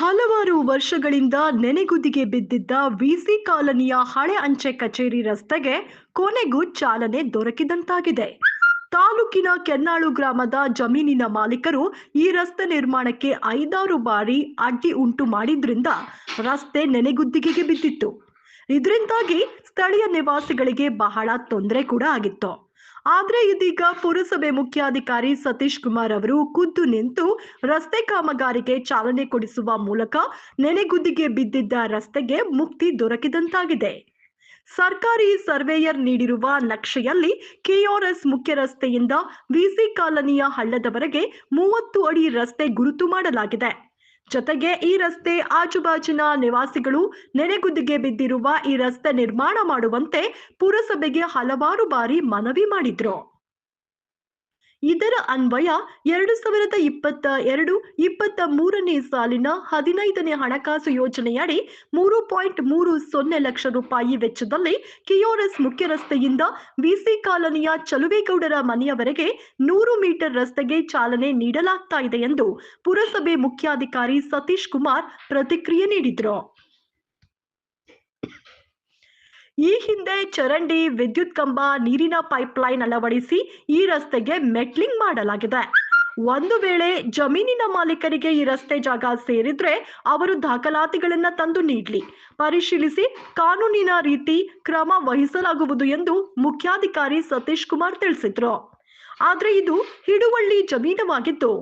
ಹಲವಾರು ವರ್ಷಗಳಿಂದ ನೆನೆಗುದಿಗೆ ಬಿದ್ದಿದ್ದ ವಿಸಿ ಕಾಲನಿಯ ಹಳೆ ಅಂಚೆ ಕಚೇರಿ ರಸ್ತೆಗೆ ಕೊನೆಗೂ ಚಾಲನೆ ದೊರಕಿದಂತಾಗಿದೆ. ತಾಲೂಕಿನ ಕೆನ್ನಾಳು ಗ್ರಾಮದ ಜಮೀನಿನ ಮಾಲೀಕರು ಈ ರಸ್ತೆ ನಿರ್ಮಾಣಕ್ಕೆ ಐದಾರು ಬಾರಿ ಅಡ್ಡಿ ಉಂಟು ಮಾಡಿದ್ರಿಂದ ರಸ್ತೆ ನೆನೆಗುದ್ದಿಗೆಗೆ ಬಿದ್ದಿತ್ತು. ಇದರಿಂದಾಗಿ ಸ್ಥಳೀಯ ನಿವಾಸಿಗಳಿಗೆ ಬಹಳ ತೊಂದರೆ ಕೂಡ ಆಗಿತ್ತು. ಆದ್ರೆ ಇದೀಗ ಪುರಸಭೆ ಮುಖ್ಯಾಧಿಕಾರಿ ಸತೀಶ್ ಕುಮಾರ್ ಅವರು ಖುದ್ದು ನಿಂತು ರಸ್ತೆ ಕಾಮಗಾರಿಗೆ ಚಾಲನೆ ಕೊಡಿಸುವ ಮೂಲಕ ನೆನೆಗುದ್ದಿಗೆ ಬಿದ್ದಿದ್ದ ರಸ್ತೆಗೆ ಮುಕ್ತಿ ದೊರಕಿದಂತಾಗಿದೆ. ಸರ್ಕಾರಿ ಸರ್ವೇಯರ್ ನೀಡಿರುವ ನಕ್ಷೆಯಲ್ಲಿ ಕೆಆರ್ಎಸ್ ಮುಖ್ಯ ರಸ್ತೆಯಿಂದ ವಿಸಿ ಕಾಲನಿಯ ಹಳ್ಳದವರೆಗೆ ಮೂವತ್ತು ಅಡಿ ರಸ್ತೆ ಗುರುತು ಮಾಡಲಾಗಿದೆ. ಜೊತೆಗೆ ಈ ರಸ್ತೆ ಆಜುಬಾಜಿನ ನಿವಾಸಿಗಳು ನೆನೆಗುದಿಗೆ ಬಿದ್ದಿರುವ ಈ ರಸ್ತೆ ನಿರ್ಮಾಣ ಮಾಡುವಂತೆ ಪುರಸಭೆಗೆ ಹಲವಾರು ಬಾರಿ ಮನವಿ ಮಾಡಿದ್ರು. ಇದರ ಅನ್ವಯ ಎರಡು ಸಾವಿರದ ಇಪ್ಪತ್ತ ಎರಡು, ಇಪ್ಪತ್ತ ಮೂರನೇ ಸಾಲಿನ ಹದಿನೈದನೇ ಹಣಕಾಸು ಯೋಜನೆಯಡಿ ಮೂರು ಪಾಯಿಂಟ್ ಮೂರು ಸೊನ್ನೆ ಲಕ್ಷ ರೂಪಾಯಿ ವೆಚ್ಚದಲ್ಲಿ ಕೆಆರ್ಎಸ್ ಮುಖ್ಯ ರಸ್ತೆಯಿಂದ ವಿಸಿ ಕಾಲೋನಿಯ ಚಲುವೇಗೌಡರ ಮನೆಯವರೆಗೆ ನೂರು ಮೀಟರ್ ರಸ್ತೆಗೆ ಚಾಲನೆ ನೀಡಲಾಗ್ತಾ ಇದೆ ಎಂದು ಪುರಸಭೆ ಮುಖ್ಯಾಧಿಕಾರಿ ಸತೀಶ್ ಕುಮಾರ್ ಪ್ರತಿಕ್ರಿಯೆ ನೀಡಿದ್ರು. ಈ ಹಿಂದೆ ಚರಂಡಿ ವಿದ್ಯುತ್ ಕಂಬ ನೀರಿನ ಪೈಪ್ಲೈನ್ ಅಳವಡಿಸಿ ಈ ರಸ್ತೆಗೆ ಮೆಟ್ಲಿಂಗ್ ಮಾಡಲಾಗಿದೆ. ಒಂದು ವೇಳೆ ಜಮೀನಿನ ಮಾಲೀಕರಿಗೆ ಈ ರಸ್ತೆ ಜಾಗ ಸೇರಿದ್ರೆ ಅವರು ದಾಖಲಾತಿಗಳನ್ನ ತಂದು ನೀಡಲಿ. ಪರಿಶೀಲಿಸಿ ಕಾನೂನಿನ ರೀತಿ ಕ್ರಮ ವಹಿಸಲಾಗುವುದು ಎಂದು ಮುಖ್ಯಾಧಿಕಾರಿ ಸತೀಶ್ ಕುಮಾರ್ ತಿಳಿಸಿದ್ರು. ಆದ್ರೆ ಇದು ಹಿಡುವಳ್ಳಿ ಜಮೀನವಾಗಿದ್ದು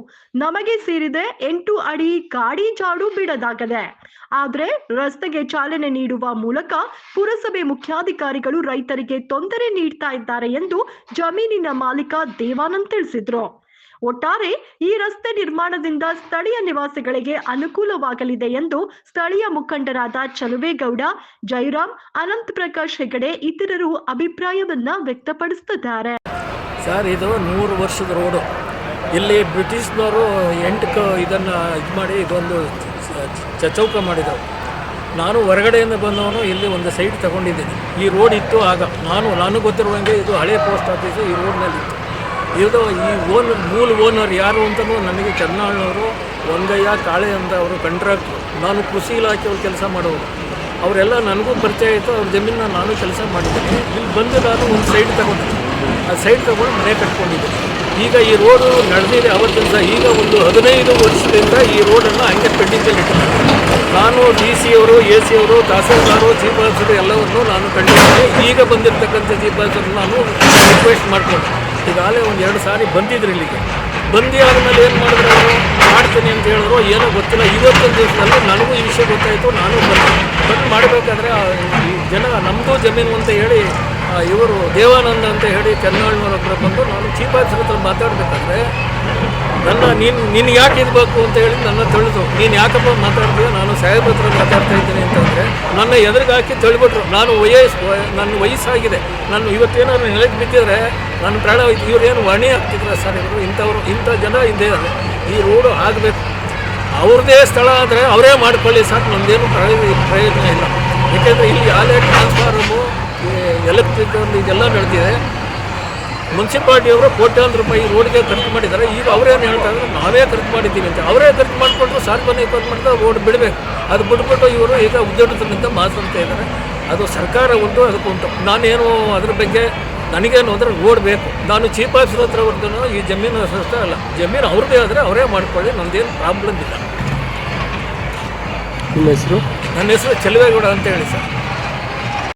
ನಮಗೆ ಸೇರಿದೆ ಎಂಟು ಅಡಿ ಗಾಡಿ ಜಾಡು ಬಿಡದಾಗದೆ. ಆದ್ರೆ ರಸ್ತೆಗೆ ಚಾಲನೆ ನೀಡುವ ಮೂಲಕ ಪುರಸಭೆ ಮುಖ್ಯಾಧಿಕಾರಿಗಳು ರೈತರಿಗೆ ತೊಂದರೆ ನೀಡ್ತಾ ಇದ್ದಾರೆ ಎಂದು ಜಮೀನಿನ ಮಾಲೀಕ ದೇವಾನಂದ್ ತಿಳಿಸಿದ್ರು. ಒಟ್ಟಾರೆ ಈ ರಸ್ತೆ ನಿರ್ಮಾಣದಿಂದ ಸ್ಥಳೀಯ ನಿವಾಸಿಗಳಿಗೆ ಅನುಕೂಲವಾಗಲಿದೆ ಎಂದು ಸ್ಥಳೀಯ ಮುಖಂಡರಾದ ಚಲುವೇಗೌಡ ಜೈರಾಮ್ ಅನಂತ್ ಪ್ರಕಾಶ್ ಹೆಗಡೆ ಇತರರು ಅಭಿಪ್ರಾಯವನ್ನ ವ್ಯಕ್ತಪಡಿಸುತ್ತಿದ್ದಾರೆ. ಸರ್, ಇದು ನೂರು ವರ್ಷದ ರೋಡು ಇಲ್ಲಿ ಬ್ರಿಟಿಷ್ನವರು ಎಂಟು ಕ ಇದನ್ನು ಇದು ಮಾಡಿ ಇದೊಂದು ಚಚೌಕ ಚೌಕ ಮಾಡಿದರು. ನಾನು ಹೊರಗಡೆಯಿಂದ ಬಂದವನು, ಇಲ್ಲಿ ಒಂದು ಸೈಟ್ ತಗೊಂಡಿದ್ದೀನಿ. ಈ ರೋಡ್ ಇತ್ತು ಆಗ. ನಾನು ನಾನು ಗೊತ್ತಿರುವಂಗೆ ಇದು ಹಳೆ ಪೋಸ್ಟ್ ಆಫೀಸು ಈ ರೋಡ್ನಲ್ಲಿ ಇತ್ತು. ಇದು ಈ ಓನರ್ ಮೂಲ ಓನರ್ ಯಾರು ಅಂತಲೂ ನನಗೆ ಕೆನ್ನಾಳ್ನವರು ಒಂಗಯ್ಯ, ಕಾಳೆ ಅಂತ ಅವರು ಕಂಟ್ರಾಕ್ಟ್ರು ನಾನು ಕೃಷಿ ಇಲಾಖೆಯವ್ರು ಕೆಲಸ ಮಾಡೋರು. ಅವರೆಲ್ಲ ನನಗೂ ಪರಿಚಯ ಆಯಿತು. ಅವ್ರ ಜಮೀನನ್ನ ನಾನು ಕೆಲಸ ಮಾಡಿದ್ದೀನಿ. ಇಲ್ಲಿ ಬಂದು ನಾನು ಒಂದು ಸೈಟ್ ತಗೊಂಡೆ ಆ ಸೈಡ್ ತಗೊಂಡು ಮನೆ ಕಟ್ಕೊಂಡಿದ್ದೆ. ಈಗ ಈ ರೋಡು ನಡೆದಿದೆ ಅವತ್ತಿಂದ ಈಗ ಒಂದು ಹದಿನೈದು ವರ್ಷದಿಂದ ಈ ರೋಡನ್ನು ಹಂಗೆ ಪೆಂಡಿಂಗಲ್ಲಿ ನಾನು ಡಿ ಸಿ ಅವರು ಎ ಸಿ ಅವರು, ತಹಸೀಲ್ದಾರು ಚೀಫ್ ಎಲ್ಲವನ್ನು ನಾನು ಕಂಡಿದ್ದೇನೆ ಈಗ ಬಂದಿರತಕ್ಕಂಥ ಚೀಫ್ ನಾನು ರಿಕ್ವೆಸ್ಟ್ ಮಾಡಿಕೊಂಡೆ. ಈಗಾಗಲೇ ಒಂದು ಎರಡು ಸಾರಿ ಬಂದಿದ್ರು ಇಲ್ಲಿಗೆ. ಬಂದು ಆದಮೇಲೆ ಏನು ಮಾಡಿದ್ರು ಅವರು? ಮಾಡ್ತೀನಿ ಅಂತ ಹೇಳಿದ್ರು. ಏನೋ ಗೊತ್ತಿಲ್ಲ. ಇವತ್ತಿನ ದಿವಸದಲ್ಲಿ ನನಗೂ ಈ ವಿಷಯ ಗೊತ್ತಾಯಿತು. ನಾನು ಬಂದೆ. ಬಂದು ಮಾಡಬೇಕಾದ್ರೆ ಈ ಜನ ನಮ್ಮದು ಜಮೀನು ಅಂತ ಹೇಳಿ ಇವರು ದೇವಾನಂದ ಅಂತ ಹೇಳಿ ಕೆನ್ನಾಳ್ನವ್ರ ಹತ್ರ ಬಂದು ನಾನು ಚೀಫ್ ಆಫೀಸರ್ ಹತ್ರ ಮಾತಾಡಬೇಕಾದ್ರೆ, ನನ್ನ ನೀನು ನಿನ್ಗೆ ಯಾಕೆ ಇರಬೇಕು ಅಂತ ಹೇಳಿ ನನ್ನ ತಿಳಿದು, ನೀನು ಯಾಕಪ್ಪ ಮಾತಾಡ್ತೀಯ ನಾನು ಸಾಹೇಬ್ ಹತ್ರ ಮಾತಾಡ್ತಾ ಇದ್ದೀನಿ ಅಂತಂದರೆ ನನ್ನ ಎದುರಿಗೆ ಹಾಕಿ ತಳ್ಳಿಬಿಟ್ರು ನಾನು ವಯಸ್ಸು ನನ್ನ ವಯಸ್ಸಾಗಿದೆ. ನಾನು ಇವತ್ತೇನಾದ್ರು ನೆಲಕ್ಕೆ ಬಿದ್ದಿದ್ರೆ ನನ್ನ ಪ್ರಾಣ ಇವ್ರೇನು ಹೊಣೆ ಆಗ್ತಿದ್ರ ಸರ್ ಇವರು? ಇಂಥವ್ರು ಇಂಥ ಜನ ಹಿಂದೆ. ಈ ರೋಡು ಆಗಬೇಕು. ಅವ್ರದ್ದೇ ಸ್ಥಳ ಆದರೆ ಅವರೇ ಮಾಡ್ಕೊಳ್ಳಿ ಸರ್. ನಮ್ಮದೇನು ಪ್ರಯೋಜನ ಪ್ರಯೋಜನ ಇಲ್ಲ. ಏಕೆಂದರೆ ಇಲ್ಲಿ ಯಾವುದೇ ಟ್ರಾನ್ಸ್ಫಾರಮು ಎಲೆಕ್ಟ್ರಿಕ್ ಇದೆಲ್ಲ ನಡೆದಿದೆ ಮುನ್ಸಿಪಾಲ್ಟಿಯವರು ಕೋಟ್ಯಾಂತರ ರೂಪಾಯಿ ರೋಡ್ಗೆ ಖರ್ಚು ಮಾಡಿದ್ದಾರೆ. ಈಗ ಅವರೇನು ಹೇಳ್ತಾ ಇದ್ದಾರೆ ನಾವೇ ಖರ್ಚು ಮಾಡಿದ್ದೀವಿ ಅಂತ. ಅವರೇ ಖರ್ಚು ಮಾಡಿಕೊಂಡು ಸಾರ್ವಜನಿಕ ಖರ್ಚು ಮಾಡಿದ್ರೆ ರೋಡ್ ಬಿಡಬೇಕು. ಅದು ಬಿಟ್ಬಿಟ್ಟು ಇವರು ಈಗ ಉದ್ಯೋಗದಿಂದ ಮಾತಾಡ್ತಾ ಇದ್ದಾರೆ. ಅದು ಸರ್ಕಾರ ಉಂಟು ಅದಕ್ಕೆ ಉಂಟು. ನಾನೇನು ಅದ್ರ ಬಗ್ಗೆ ನನಗೇನು ಅಂದರೆ ರೋಡ್ ಬೇಕು. ನಾನು ಚೀಫ್ ಆಫೀಸರ್ ಹತ್ರ ಹೊರತು ಈ ಜಮೀನು ಅಷ್ಟೇ ಅಲ್ಲ. ಜಮೀನು ಅವ್ರದ್ದೇ ಆದರೆ ಅವರೇ ಮಾಡ್ಕೊಳ್ಳಿ. ನಮ್ದೇನು ಪ್ರಾಬ್ಲಮ್ ಇಲ್ಲ. ನಿಮ್ಮ ಹೆಸರು? ನನ್ನ ಹೆಸರು ಚೆಲುವೇಗೌಡ ಅಂತ ಹೇಳಿ ಸರ್.